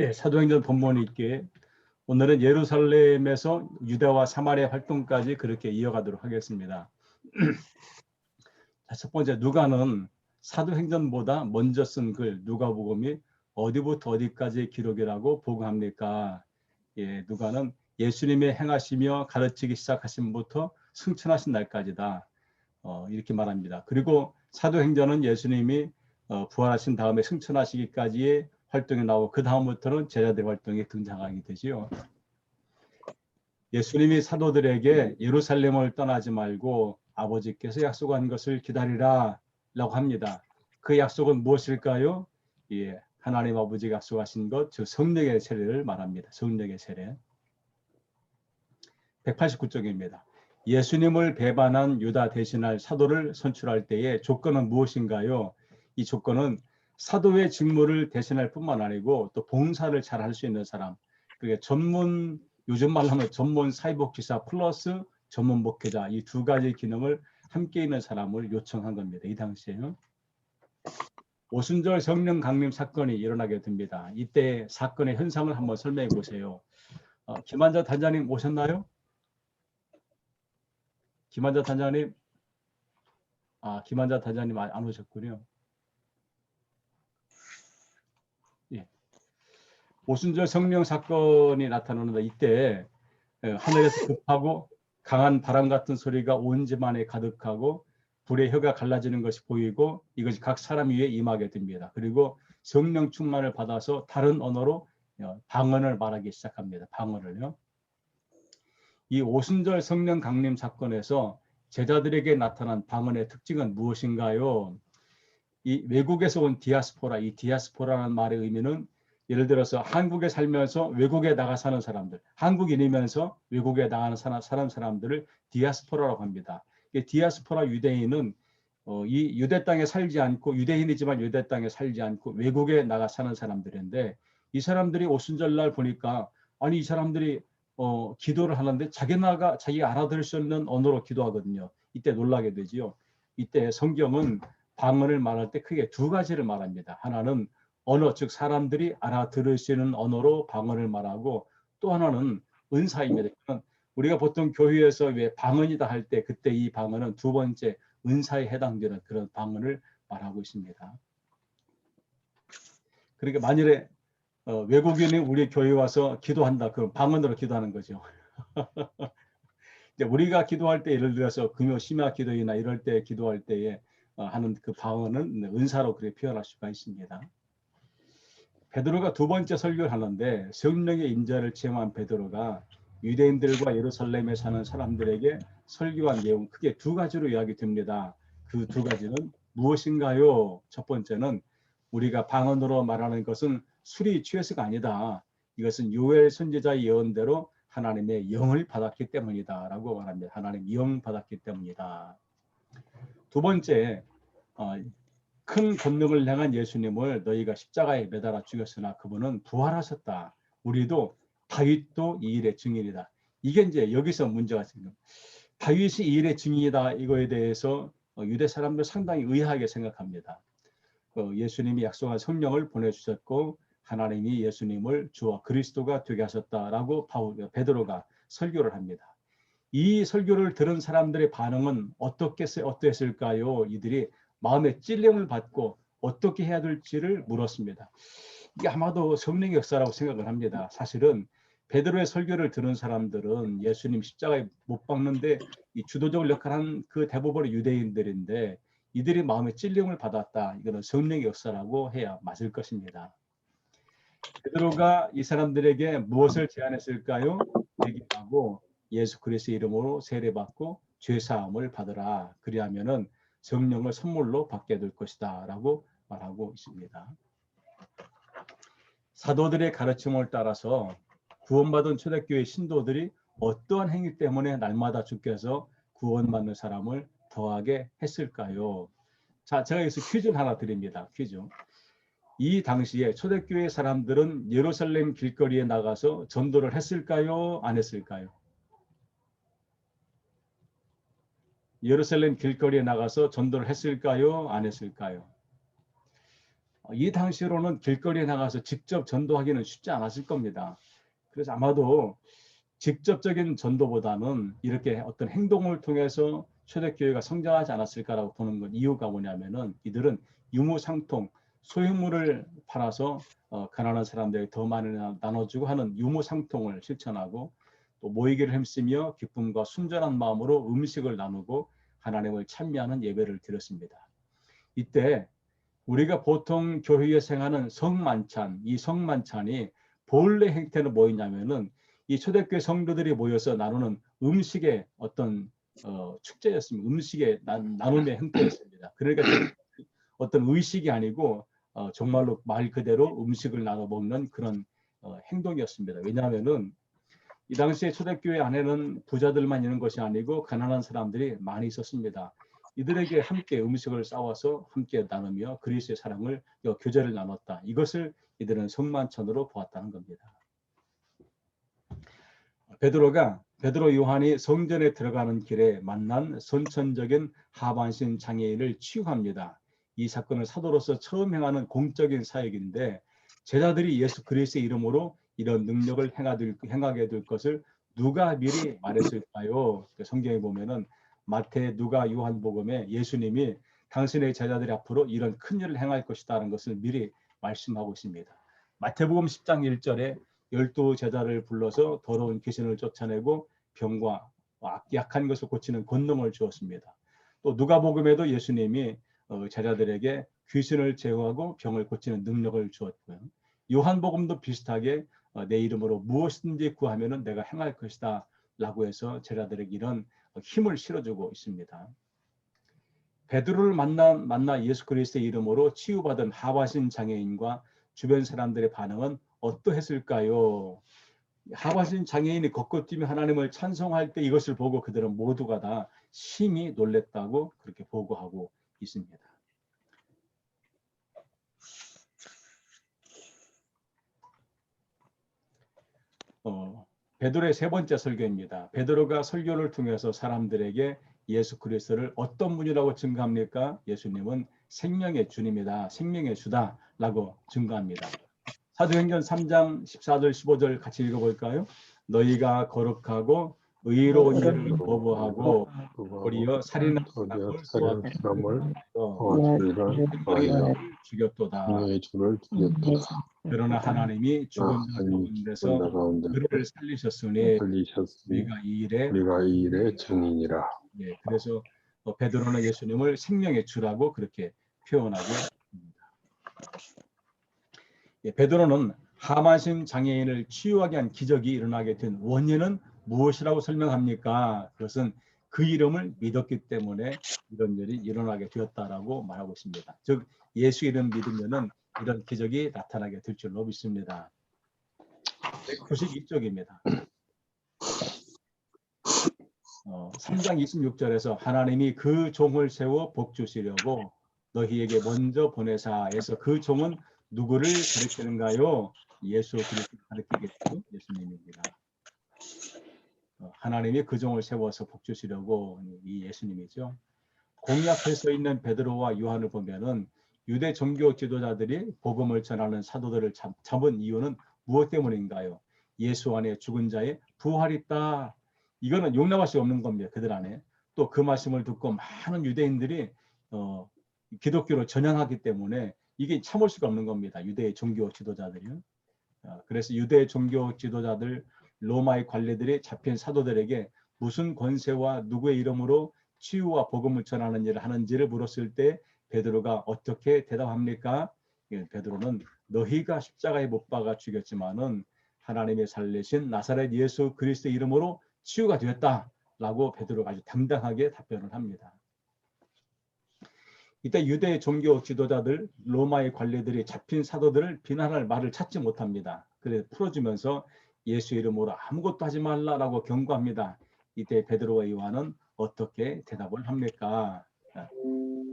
네, 사도행전 본문이 있기에 오늘은 예루살렘에서 유대와 사마리아 활동까지 그렇게 이어가도록 하겠습니다. 자, 첫 번째 누가는 사도행전보다 먼저 쓴 글 누가복음이 어디부터 어디까지 기록이라고 보고합니까? 예, 누가는 예수님의 행하시며 가르치기 시작하신부터 승천하신 날까지다. 어, 이렇게 말합니다. 그리고 사도행전은 예수님이 어, 부활하신 다음에 승천하시기까지의 활동이 나오고 그 다음부터는 제자들 활동이 등장하게 되지요. 예수님이 사도들에게 예루살렘을 떠나지 말고 아버지께서 약속한 것을 기다리라 라고 합니다. 그 약속은 무엇일까요? 예, 하나님 아버지가 약속하신 것, 즉 성령의 세례를 말합니다. 성령의 세례. 189쪽입니다. 예수님을 배반한 유다 대신할 사도를 선출할 때의 조건은 무엇인가요? 이 조건은 사도의 직무를 대신할 뿐만 아니고 또 봉사를 잘 할 수 있는 사람. 그게 전문 요즘 말로 하면 전문 사이복 기사 플러스 전문 목회자 이 두 가지 기능을 함께 있는 사람을 요청한 겁니다. 이 당시에는 오순절 성령 강림 사건이 일어나게 됩니다. 이때 사건의 현상을 한번 설명해 보세요. 어, 김한자 단장님 오셨나요? 김한자 단장님, 아 김한자 단장님 안안 오셨군요. 예. 오순절 성령 사건이 나타나는데 이때 예, 하늘에서 급하고 강한 바람 같은 소리가 온 집안에 가득하고 불의 혀가 갈라지는 것이 보이고 이것이 각 사람 위에 임하게 됩니다. 그리고 성령 충만을 받아서 다른 언어로 어, 방언을 말하기 시작합니다. 방언을요. 이 오순절 성령 강림 사건에서 제자들에게 나타난 방언의 특징은 무엇인가요? 이 외국에서 온 디아스포라, 이 디아스포라는 말의 의미는 예를 들어서 한국에 살면서 외국에 나가 사는 사람들, 한국인이면서 외국에 나가는 사는 사람 사람들을 디아스포라라고 합니다. 이 디아스포라 유대인은 어, 이 유대 땅에 살지 않고 유대인이지만 유대 땅에 살지 않고 외국에 나가 사는 사람들인데 이 사람들이 오순절날 보니까 아니 이 사람들이 어, 기도를 하는데 자기 나가 자기가 알아들을 수 있는 언어로 기도하거든요. 이때 놀라게 되지요. 이때 성경은 방언을 말할 때 크게 두 가지를 말합니다. 하나는 언어 즉 사람들이 알아들을 수 있는 언어로 방언을 말하고 또 하나는 은사입니다. 우리가 보통 교회에서 왜 방언이다 할 때 그때 이 방언은 두 번째 은사에 해당되는 그런 방언을 말하고 있습니다. 그러니까 만일에 어, 외국인이 우리 교회 와서 기도한다. 그럼 방언으로 기도하는 거죠. 이제 우리가 기도할 때 예를 들어서 금요 심야 기도이나 이럴 때 기도할 때에 어, 하는 그 방언은 은사로 그렇게 표현할 수가 있습니다. 베드로가 두 번째 설교를 하는데 성령의 인자를 체험한 베드로가 유대인들과 예루살렘에 사는 사람들에게 설교한 내용 크게 두 가지로 이야기됩니다. 그 두 가지는 무엇인가요? 첫 번째는 우리가 방언으로 말하는 것은 술이 취해서가 아니다. 이것은 요엘 선지자의 예언대로 하나님의 영을 받았기 때문이다라고 말합니다. 하나님 영 받았기 때문이다. 두 번째, 어, 큰 권능을 향한 예수님을 너희가 십자가에 매달아 죽였으나 그분은 부활하셨다. 우리도 다윗도 이 일의 증인이다. 이게 이제 여기서 문제가 생깁니다. 다윗이 이 일의 증인이다. 이거에 대해서 어, 유대 사람들 상당히 의아하게 생각합니다. 그 예수님이 약속한 성령을 보내주셨고 하나님이 예수님을 주와 그리스도가 되게 하셨다라고 바울 베드로가 설교를 합니다. 이 설교를 들은 사람들의 반응은 어떻게 어땠을까요? 이들이 마음의 찔림을 받고 어떻게 해야 될지를 물었습니다. 이게 아마도 성령의 역사라고 생각을 합니다. 사실은 베드로의 설교를 들은 사람들은 예수님 십자가에 못 박는데 이 주도적을 역할한 그 대부분의 유대인들인데 이들이 마음의 찔림을 받았다. 이거는 성령의 역사라고 해야 맞을 것입니다. 베드로가 이 사람들에게 무엇을 제안했을까요? 얘기하고 예수 그리스도의 이름으로 세례받고 죄 사함을 받으라. 그리하면은 성령을 선물로 받게 될 것이다 라고 말하고 있습니다. 사도들의 가르침을 따라서 구원받은 초대교회 신도들이 어떠한 행위 때문에 날마다 주께서 구원받는 사람을 더하게 했을까요? 자, 제가 여기서 퀴즈를 하나 드립니다. 퀴즈. 이 당시에 초대교회 사람들은 예루살렘 길거리에 나가서 전도를 했을까요? 안 했을까요? 예루살렘 길거리에 나가서 전도를 했을까요? 안 했을까요? 어, 이 당시로는 길거리에 나가서 직접 전도하기는 쉽지 않았을 겁니다. 그래서 아마도 직접적인 전도보다는 이렇게 어떤 행동을 통해서 초대교회가 성장하지 않았을까라고 보는 것 이유가 뭐냐면은 이들은 유무상통 소유물을 팔아서 어, 가난한 사람들에게 더 많이 나- 나눠주고 하는 유무상통을 실천하고 또 모이기를 힘쓰며 기쁨과 순전한 마음으로 음식을 나누고 하나님을 찬미하는 예배를 드렸습니다. 이때 우리가 보통 교회에 행하는 성만찬, 이 성만찬이 본래 행태는 뭐였냐면은 이 초대교회 성도들이 모여서 나누는 음식의 어떤 어, 축제였습니다. 음식의 나, 나눔의 형태였습니다. 그러니까 어떤 의식이 아니고 어, 정말로 말 그대로 음식을 나눠 먹는 그런 어, 행동이었습니다. 왜냐하면은 이 당시에 초대교회 안에는 부자들만 있는 것이 아니고 가난한 사람들이 많이 있었습니다. 이들에게 함께 음식을 싸워서 함께 나누며 그리스의 사랑을 어, 교제를 나눴다. 이것을 이들은 성만찬으로 보았다는 겁니다. 베드로가 베드로 요한이 성전에 들어가는 길에 만난 선천적인 하반신 장애인을 치유합니다. 이 사건을 사도로서 처음 행하는 공적인 사역인데 제자들이 예수 그리스도의 이름으로 이런 능력을 행하들, 행하게 될 것을 누가 미리 말했을까요? 그 성경에 보면은 마태, 누가, 요한복음에 예수님이 당신의 제자들 앞으로 이런 큰 일을 행할 것이다라는 것을 미리 말씀하고 있습니다. 마태복음 10장 1절에 열두 제자를 불러서 더러운 귀신을 쫓아내고 병과 약한 것을 고치는 권능을 주었습니다. 또 누가복음에도 예수님이 어, 제자들에게 귀신을 제어하고 병을 고치는 능력을 주었고요. 요한복음도 비슷하게 어, 내 이름으로 무엇이든지 구하면은 내가 행할 것이다 라고 해서 제자들에게 이런 힘을 실어주고 있습니다. 베드로를 만나 만나 예수 그리스도의 이름으로 치유받은 하와신 장애인과 주변 사람들의 반응은 어떠했을까요? 하와신 장애인이 걷고 뛰며 하나님을 찬송할 때 이것을 보고 그들은 모두가 다 심히 놀랬다고 그렇게 보고하고 있습니다. 어, 베드로의 세 번째 설교입니다. 베드로가 설교를 통해서 사람들에게 예수 그리스도를 어떤 분이라고 증거합니까? 예수님은 생명의 주님이다. 생명의 주다라고 증거합니다. 사도행전 3장 14절 15절 같이 읽어볼까요? 너희가 거룩하고 의로운 일을 거부하고 도리어 살인한 도리어 사람을 살인 사람을 도와주어 어디를 죽였도다. 너의 주를 죽였도다. 그러나 하나님이 죽은 자 가운데서 그를 살리셨으니 우리가 이 일에 우리가 이 일의 증인이라. 예, 그래서 어, 베드로는 예수님을 생명의 주라고 그렇게 표현하고 있습니다. 예, 베드로는 하만심 장애인을 치유하게 한 기적이 일어나게 된 원인은 무엇이라고 설명합니까? 그것은 그 이름을 믿었기 때문에 이런 일이 일어나게 되었다라고 말하고 있습니다. 즉 예수 이름 믿으면은 이런 기적이 나타나게 될 줄로 믿습니다. 192쪽입니다. 어, 3장 26절에서 하나님이 그 종을 세워 복 주시려고 너희에게 먼저 보내사 해서 그 종은 누구를 가리키는가요? 예수 그리스도 가리키겠죠. 예수님입니다. 어, 하나님이 그 종을 세워서 복 주시려고 이 예수님이죠. 공약에 서 있는 베드로와 요한을 보면은 유대 종교 지도자들이 복음을 전하는 사도들을 잡, 잡은 이유는 무엇 때문인가요? 예수 안에 죽은 자의 부활이 있다. 이거는 용납할 수 없는 겁니다. 그들 안에. 또 그 말씀을 듣고 많은 유대인들이 어, 기독교로 전향하기 때문에 이게 참을 수가 없는 겁니다. 유대 종교 지도자들이요. 어, 그래서 유대 종교 지도자들 로마의 관리들이 잡힌 사도들에게 무슨 권세와 누구의 이름으로 치유와 복음을 전하는 일을 하는지를 물었을 때 베드로가 어떻게 대답합니까? 예, 베드로는 너희가 십자가에 못 박아 죽였지만은 하나님의 살리신 나사렛 예수 그리스도 이름으로 치유가 되었다라고 베드로가 아주 당당하게 답변을 합니다. 이때 유대 종교 지도자들 로마의 관리들이 잡힌 사도들을 비난할 말을 찾지 못합니다. 그래서 풀어주면서 예수 이름으로 아무것도 하지 말라라고 경고합니다. 이때 베드로와 요한은 어떻게 대답을 합니까?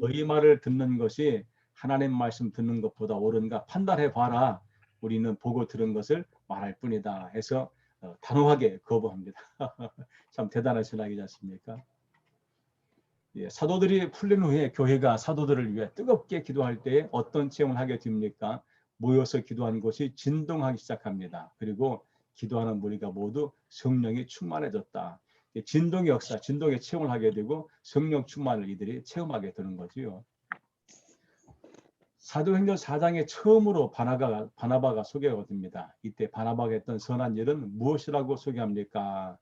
너희 말을 듣는 것이 하나님 말씀 듣는 것보다 옳은가 판단해 봐라. 우리는 보고 들은 것을 말할 뿐이다. 해서 어, 단호하게 거부합니다. 참 대단한 신학이지 않습니까? 예, 사도들이 풀린 후에 교회가 사도들을 위해 뜨겁게 기도할 때에 어떤 체험을 하게 됩니까? 모여서 기도하는 것이 진동하기 시작합니다. 그리고 기도하는 무리가 모두 성령이 충만해졌다. 예, 진동의 역사, 진동의 체험을 하게 되고 성령 충만을 이들이 체험하게 되는 거지요. 사도행전 4장에 처음으로 바나가, 바나바가 소개가 됩니다. 이때 바나바가 했던 선한 일은 무엇이라고 소개합니까?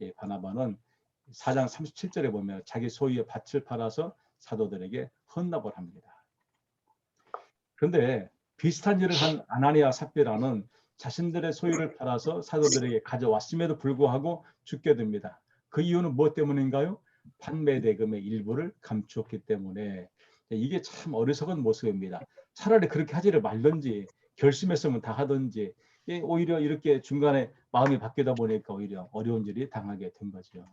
예, 바나바는 4장 37절에 보면 자기 소유의 밭을 팔아서 사도들에게 헌납을 합니다. 그런데 비슷한 일을 한 아나니아 삽비라는 자신들의 소유를 팔아서 사도들에게 가져왔음에도 불구하고 죽게 됩니다. 그 이유는 무엇 때문인가요? 판매 대금의 일부를 감추었기 때문에 이게 참 어리석은 모습입니다. 차라리 그렇게 하지를 말든지 결심했으면 다 하든지 예, 오히려 이렇게 중간에 마음이 바뀌다 보니까 오히려 어려운 일이 당하게 된 거죠.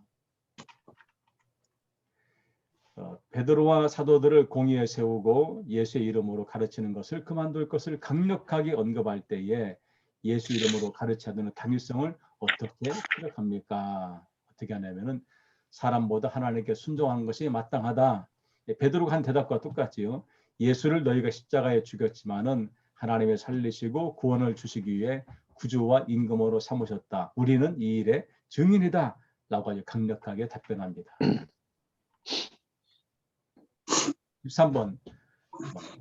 어, 베드로와 사도들을 공의에 세우고 예수의 이름으로 가르치는 것을 그만둘 것을 강력하게 언급할 때에 예수 이름으로 가르쳐야 되는 당위성을 어떻게 생각합니까? 어떻게 하냐면은 사람보다 하나님께 순종하는 것이 마땅하다. 예, 베드로가 한 대답과 똑같지요. 예수를 너희가 십자가에 죽였지만은 하나님의 살리시고 구원을 주시기 위해 구주와 임금으로 삼으셨다. 우리는 이 일의 증인이다. 라고 아주 강력하게 답변합니다. 13번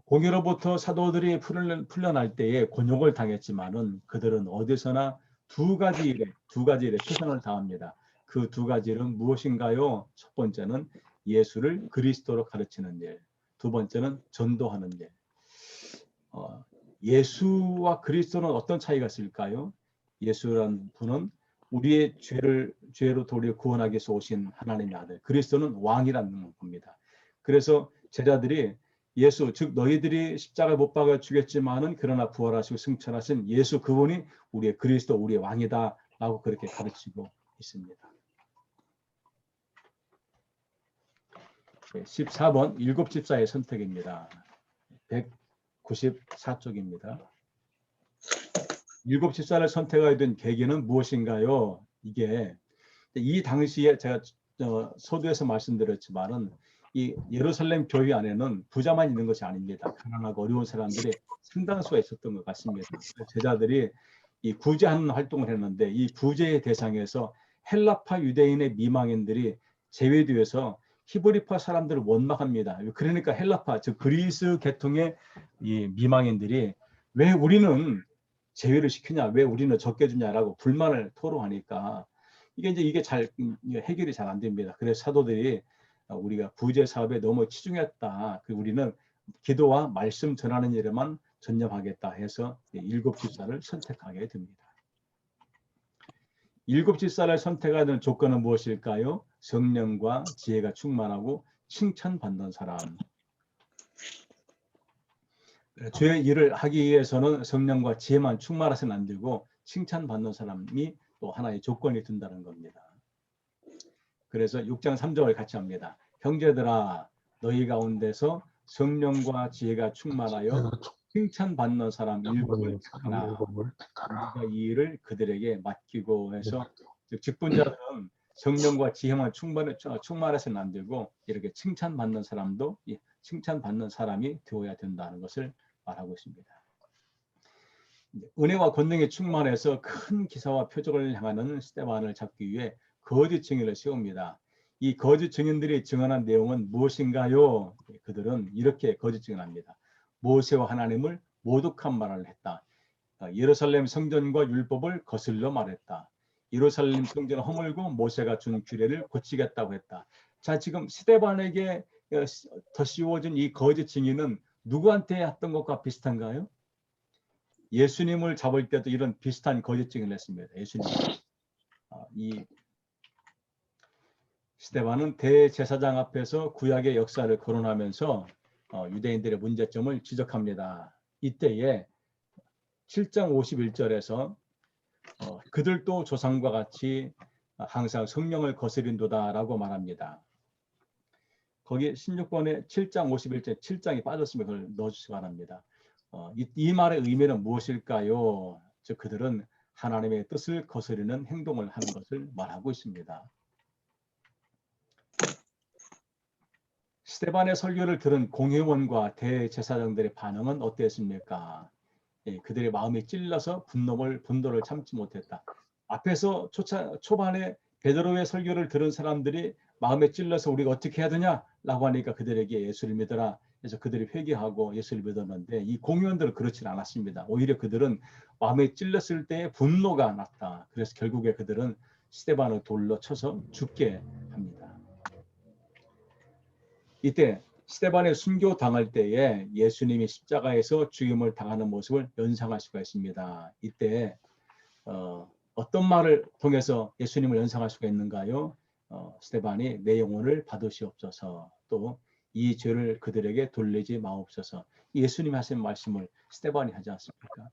공유로부터 사도들이 풀려- 풀려날 때에 곤욕을 당했지만은 그들은 어디서나 두 가지 일에 두 가지 일에 최선을 다합니다. 그 두 가지 일은 무엇인가요? 첫 번째는 예수를 그리스도로 가르치는 일, 두 번째는 전도하는 일. 어, 예수와 그리스도는 어떤 차이가 있을까요? 예수란 분은 우리의 죄를 죄로 도리어 구원하기 위해서 오신 하나님의 아들. 그리스도는 왕이라는 겁니다. 그래서 제자들이 예수 즉 너희들이 십자가에 못 박아 죽였지만은 그러나 부활하시고 승천하신 예수 그분이 우리의 그리스도 우리의 왕이다라고 그렇게 가르치고 있습니다. 네, 14번 일곱 집사의 선택입니다. 194쪽입니다. 일곱 집사를 선택하게 된 계기는 무엇인가요? 이게 이 당시에 제가 어, 서두에서 말씀드렸지만은 이 예루살렘 교회 안에는 부자만 있는 것이 아닙니다. 가난하고 어려운 사람들이 상당수가 있었던 것 같습니다. 제자들이 이 구제하는 활동을 했는데 이 구제의 대상에서 헬라파 유대인의 미망인들이 제외되어서 히브리파 사람들을 원망합니다. 그러니까 헬라파 즉 그리스 계통의 이 미망인들이 왜 우리는 제외를 시키냐, 왜 우리는 적게 주냐라고 불만을 토로하니까 이게 이제 이게 잘 해결이 잘 안 됩니다. 그래서 사도들이 어, 우리가 구제 사업에 너무 치중했다. 그 우리는 기도와 말씀 전하는 일에만 전념하겠다 해서 이 일곱 집사를 선택하게 됩니다. 일곱 집사를 선택하는 조건은 무엇일까요? 성령과 지혜가 충만하고 칭찬받는 사람. 죄의 일을 하기 위해서는 성령과 지혜만 충만하서는 안 되고 칭찬받는 사람이 또 하나의 조건이 된다는 겁니다. 그래서 6장 3절을 같이 합니다. 형제들아 너희 가운데서 성령과 지혜가 충만하여 칭찬받는 사람 일곱을 택하라. 우리가 이 일을 그들에게 맡기고 해서 즉 직분자들은 성령과 지혜만 충만해 충만해서는 안 되고 이렇게 칭찬받는 사람도 이 칭찬받는 사람이 되어야 된다는 것을 말하고 있습니다. 은혜와 권능에 충만해서 큰 기사와 표적을 향하는 스테반을 잡기 위해 거짓 증인을 세웁니다. 이 거짓 증인들이 증언한 내용은 무엇인가요? 그들은 이렇게 거짓 증언합니다. 모세와 하나님을 모독한 말을 했다. 어, 예루살렘 성전과 율법을 거슬러 말했다. 예루살렘 성전을 허물고 모세가 준 규례를 고치겠다고 했다. 자, 지금 스테반에게 어, 더 씌워진 이 거짓 증인은 누구한테 했던 것과 비슷한가요? 예수님을 잡을 때도 이런 비슷한 거짓 증인을 했습니다. 예수님. 아, 이 스테반은 대제사장 앞에서 구약의 역사를 거론하면서 어, 유대인들의 문제점을 지적합니다. 이때에 7장 51절에서 어, 그들도 조상과 같이 항상 성령을 거스린도다라고 말합니다. 거기 16번에 7장 51절 7장이 빠졌으면 그걸 넣어주시기 바랍니다. 어, 이, 이 말의 의미는 무엇일까요? 즉 그들은 하나님의 뜻을 거스르는 행동을 하는 것을 말하고 있습니다. 스테반의 설교를 들은 공회원과 대제사장들의 반응은 어땠습니까? 예, 그들의 마음이 찔러서 분노를 분노를 참지 못했다. 앞에서 초차, 초반에 베드로의 설교를 들은 사람들이 마음에 찔러서 우리가 어떻게 해야 되냐라고 하니까 그들에게 예수를 믿어라. 그래서 그들이 회개하고 예수를 믿었는데 이 공회원들은 그렇지 않았습니다. 오히려 그들은 마음에 찔렸을 때 분노가 났다. 그래서 결국에 그들은 스테반을 돌로 쳐서 죽게 합니다. 이때 스테반의 순교 당할 때에 예수님이 십자가에서 죽임을 당하는 모습을 연상할 수가 있습니다. 이때 어, 어떤 말을 통해서 예수님을 연상할 수가 있는가요? 어, 스테반이 내 영혼을 받으시옵소서 또 이 죄를 그들에게 돌리지 마옵소서 예수님 하신 말씀을 스테반이 하지 않습니까?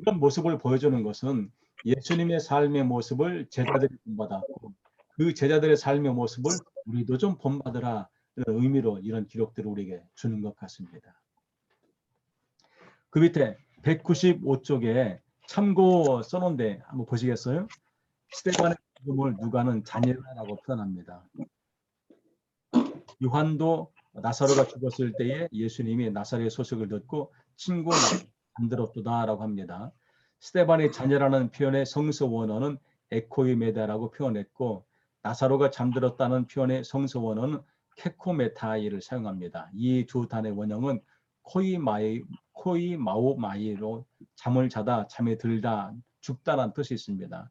이런 모습을 보여주는 것은 예수님의 삶의 모습을 제자들이 본받았고 그 제자들의 삶의 모습을 우리도 좀 본받으라 이런 의미로 이런 기록들을 우리에게 주는 것 같습니다. 그 밑에 195쪽에 참고 써놓은데 한번 보시겠어요? 스테반의 죽음을 누가는 잔인하다고 표현합니다. 요한도 나사로가 죽었을 때에 예수님이 나사로의 소식을 듣고 친구는 잠들었도다라고 합니다. 스테반의 자녀라는 표현의 성서 원어는 에코이메다라고 표현했고 나사로가 잠들었다는 표현의 성서 원어는 케코메타이를 사용합니다. 이 두 단의 원형은 코이마이 코이 마오마이로 잠을 자다 잠에 들다 죽다란 뜻이 있습니다.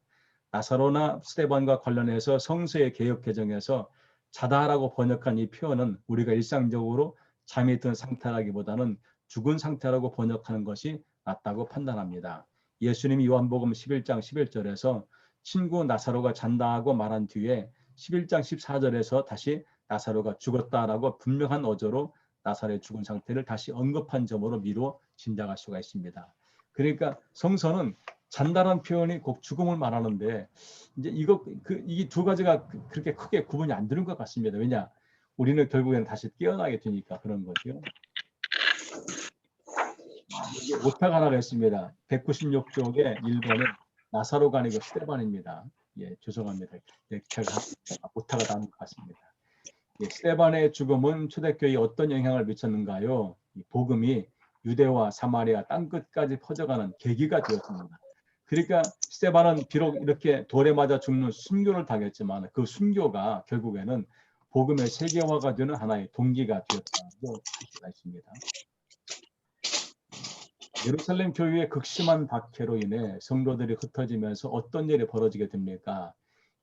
나사로나 스테반과 관련해서 성서의 개혁 개정에서 자다라고 번역한 이 표현은 우리가 일상적으로 잠이 든 상태라기보다는 죽은 상태라고 번역하는 것이 맞다고 판단합니다. 예수님이 요한복음 11장 11절에서 친구 나사로가 잔다고 말한 뒤에 11장 14절에서 다시 나사로가 죽었다라고 분명한 어조로 나사로의 죽은 상태를 다시 언급한 점으로 미루어 짐작할 수가 있습니다. 그러니까 성서는 잔다란 표현이 꼭 죽음을 말하는데 이제 이거 그 이 두 가지가 그- 그렇게 크게 구분이 안 되는 것 같습니다. 왜냐? 우리는 결국에는 다시 깨어나게 되니까 그런 거죠. 이게 오타가 하나가 있습니다. 196쪽에 1번에 나사로가 아니고 스테반입니다. 예, 죄송합니다. 예, 제가 오타가 나는 것 같습니다. 예, 스테반의 죽음은 초대교회에 어떤 영향을 미쳤는가요? 이 복음이 유대와 사마리아 땅 끝까지 퍼져가는 계기가 되었습니다. 그러니까 스테반은 비록 이렇게 돌에 맞아 죽는 순교를 당했지만 그 순교가 결국에는 복음의 세계화가 되는 하나의 동기가 되었다고 할 수가 있습니다. 예루살렘 교회의 극심한 박해로 인해 성도들이 흩어지면서 어떤 일이 벌어지게 됩니까?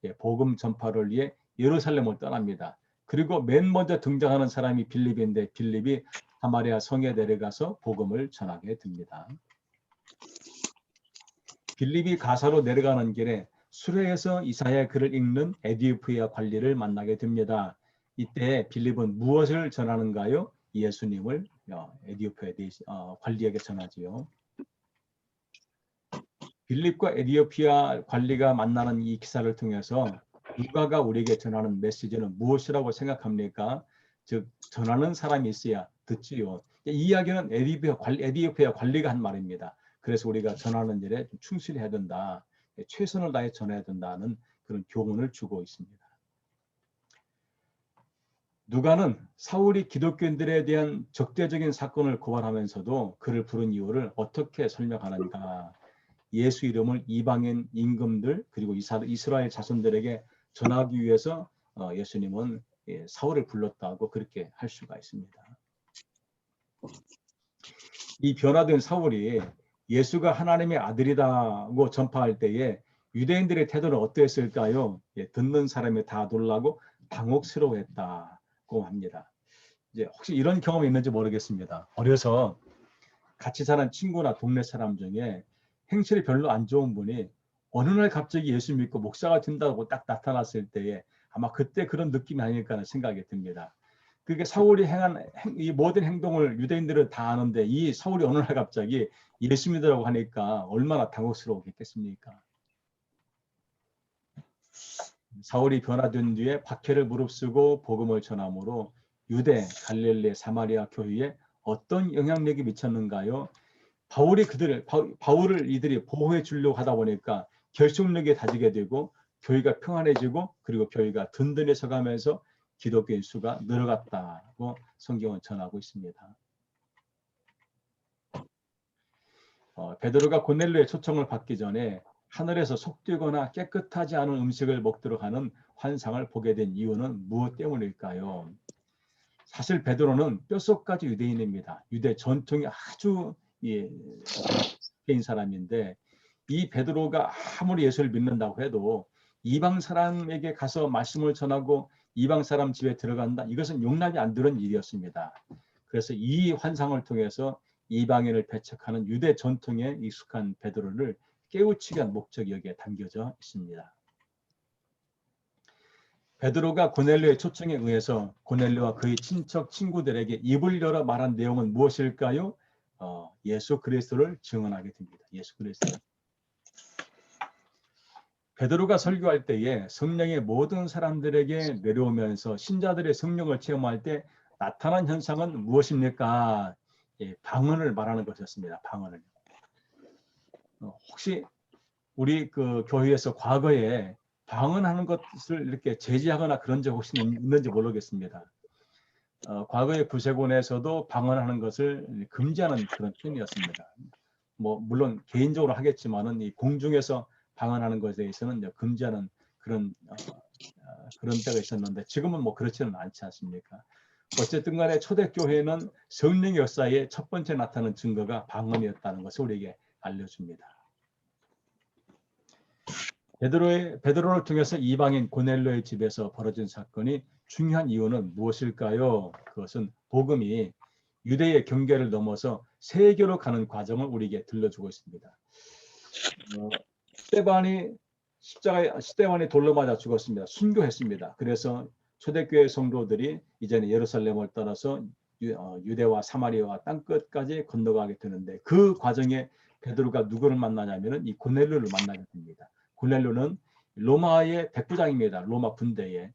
예, 복음 전파를 위해 예루살렘을 떠납니다. 그리고 맨 먼저 등장하는 사람이 빌립인데 빌립이 사마리아 성에 내려가서 복음을 전하게 됩니다. 빌립이 가사로 내려가는 길에 수레에서 이사야 글을 읽는 에디오피아 관리를 만나게 됩니다. 이때 빌립은 무엇을 전하는가요? 예수님을 어, 에디오피아 어, 관리에게 전하지요. 빌립과 에디오피아 관리가 만나는 이 기사를 통해서 누가가 우리에게 전하는 메시지는 무엇이라고 생각합니까? 즉 전하는 사람이 있어야 듣지요. 이 이야기는 에디오피아 관리, 관리가 한 말입니다. 그래서 우리가 전하는 일에 좀 충실해야 된다. 최선을 다해 전해야 된다는 그런 교훈을 주고 있습니다. 누가는 사울이 기독교인들에 대한 적대적인 사건을 고발하면서도 그를 부른 이유를 어떻게 설명하는가? 예수 이름을 이방인 임금들 그리고 이스라엘 자손들에게 전하기 위해서 어, 예수님은 예, 사울을 불렀다고 그렇게 할 수가 있습니다. 이 변화된 사울이 예수가 하나님의 아들이다고 전파할 때에 유대인들의 태도는 어땠을까요? 예, 듣는 사람이 다 놀라고 당혹스러워했다고 합니다. 이제 혹시 이런 경험이 있는지 모르겠습니다. 어려서 같이 사는 친구나 동네 사람 중에 행실이 별로 안 좋은 분이 어느 날 갑자기 예수 믿고 목사가 된다고 딱 나타났을 때에 아마 그때 그런 느낌이 아닐까 하는 생각이 듭니다. 그게 사울이 행한 행- 이 모든 행동을 유대인들은 다 아는데 이 사울이 어느 날 갑자기 예수 믿으라고 하니까 얼마나 당혹스러웠겠습니까? 사울이 변화된 뒤에 박해를 무릅쓰고 복음을 전함으로 유대, 갈릴리, 사마리아 교회에 어떤 영향력이 미쳤는가요? 바울이 그들을 바, 바울을 이들이 보호해 주려고 하다 보니까 결속력이 다지게 되고 교회가 평안해지고 그리고 교회가 든든해져 가면서 기독교인 수가 늘어갔다고 성경은 전하고 있습니다. 어, 베드로가 고넬료의 초청을 받기 전에 하늘에서 속되거나 깨끗하지 않은 음식을 먹도록 하는 환상을 보게 된 이유는 무엇 때문일까요? 사실 베드로는 뼛속까지 유대인입니다. 유대 전통이 아주 예, 개인 사람인데 이 베드로가 아무리 예수를 믿는다고 해도 이방 사람에게 가서 말씀을 전하고 이방 사람 집에 들어간다. 이것은 용납이 안 되는 일이었습니다. 그래서 이 환상을 통해서 이방인을 배척하는 유대 전통에 익숙한 베드로를 깨우치기 위한 목적이 여기에 담겨져 있습니다. 베드로가 고넬료의 초청에 의해서 고넬료와 그의 친척 친구들에게 입을 열어 말한 내용은 무엇일까요? 어, 예수 그리스도를 증언하게 됩니다. 예수 그리스도. 베드로가 설교할 때에 성령이 모든 사람들에게 내려오면서 신자들의 성령을 체험할 때 나타난 현상은 무엇입니까? 예, 방언을 말하는 것이었습니다. 방언을. 어, 혹시 우리 그 교회에서 과거에 방언하는 것을 이렇게 제지하거나 그런 적 혹시 있는지 모르겠습니다. 어, 과거의 구세군에서도 방언하는 것을 금지하는 그런 편이었습니다. 뭐 물론 개인적으로 하겠지만은 이 공중에서 방언하는 것에 대해서는 금지하는 그런 어, 어, 그런 때가 있었는데 지금은 뭐 그렇지는 않지 않습니까? 어쨌든 간에 초대교회는 성령의 역사의 첫 번째 나타나는 증거가 방언이었다는 것을 우리에게 알려줍니다. 베드로의 베드로를 통해서 이방인 고넬로의 집에서 벌어진 사건이 중요한 이유는 무엇일까요? 그것은 복음이 유대의 경계를 넘어서 세계로 가는 과정을 우리에게 들려주고 있습니다. 어, 스테반이 십자가에 스테반이 돌로 맞아 죽었습니다. 순교했습니다. 그래서 초대교회 성도들이 이제는 예루살렘을 떠나서 유, 어, 유대와 사마리아와 땅 끝까지 건너가게 되는데 그 과정에 베드로가 누구를 만나냐면은 이 고넬료를 만나게 됩니다. 고넬료는 로마의 백부장입니다. 로마 군대에.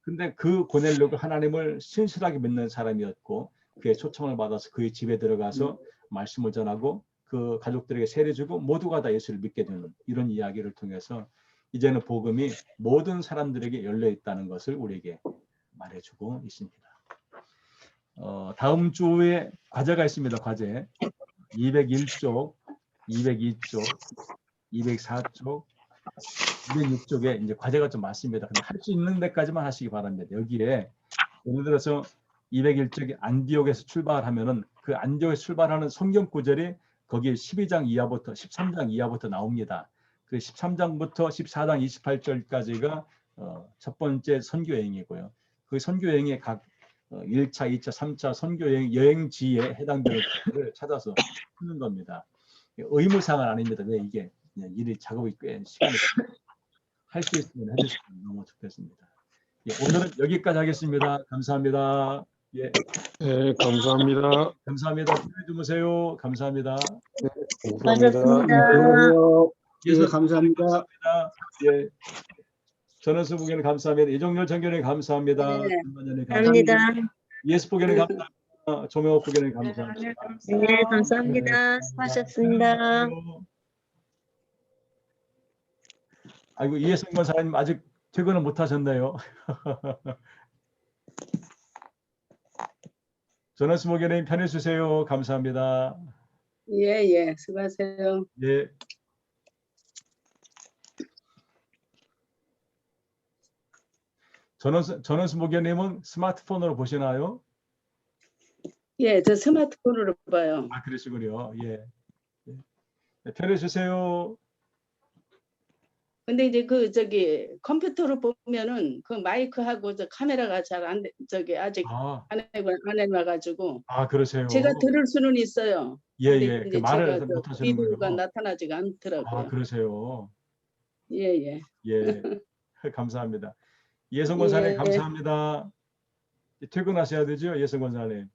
근데 그 고넬료가 하나님을 신실하게 믿는 사람이었고 그의 초청을 받아서 그의 집에 들어가서 말씀을 전하고 그 가족들에게 세례 주고 모두가 다 예수를 믿게 되는 이런 이야기를 통해서 이제는 복음이 모든 사람들에게 열려 있다는 것을 우리에게 말해주고 있습니다. 어, 다음 주에 과제가 있습니다. 과제 201쪽, 202쪽, 204쪽, 206쪽에 이제 과제가 좀 많습니다. 근데 할 수 있는 데까지만 하시기 바랍니다. 여기에 예를 들어서 201쪽에 안디옥에서 출발하면은 그 안디옥에서 출발하는 성경 구절이 거기에 12장 이하부터 13장 이하부터 나옵니다. 그 13장부터 14장 28절까지가 어, 첫 번째 선교 여행이고요. 그 선교 여행의 각 어, 1차, 2차, 3차 선교 여행 여행지에 해당되는 것들을 찾아서 푸는 겁니다. 의무 사항은 아닙니다. 왜 이게 일이 작업이 꽤 시간이 할 수 있으면 해주시면 너무 좋겠습니다. 예, 오늘은 여기까지 하겠습니다. 감사합니다. 예, 네, 감사합니다. 감사합니다. 편히 주무세요. 감사합니다. 수고하셨습니다. 예수 예, 감사합니다. 감사합니다. 예. 전원수 부교는 감사합니다. 이종열 전교는 감사합니다. 네, 감사합니다. 예수 부교는 감사합니다. 조명호 부교는 감사합니다. 네, 감사합니다. 수고하셨습니다. 아이고 이해성 권사님 아직 퇴근을 못 하셨나요? 전원수 부교님 편히 주세요. 감사합니다. 예, 예, 수고하세요. 예. 전원수 전원수 목사님은 스마트폰으로 보시나요? 예, 저 스마트폰으로 봐요. 아 그러시군요. 예. 예. 네, 편히 주세요. 근데 이제 그 저기 컴퓨터로 보면은 그 마이크하고 저 카메라가 잘안 돼, 저기 아직 아, 안 해봐 안 해봐가지고 아 그러세요. 제가 들을 수는 있어요. 예, 근데 예. 그 말을 제가 저못 하시는군요. 비디오가 나타나지가 않더라고요. 아, 그러세요. 예, 예. 예. 감사합니다. 예성 권사님 예. 감사합니다. 퇴근하셔야 되죠, 예성 권사님.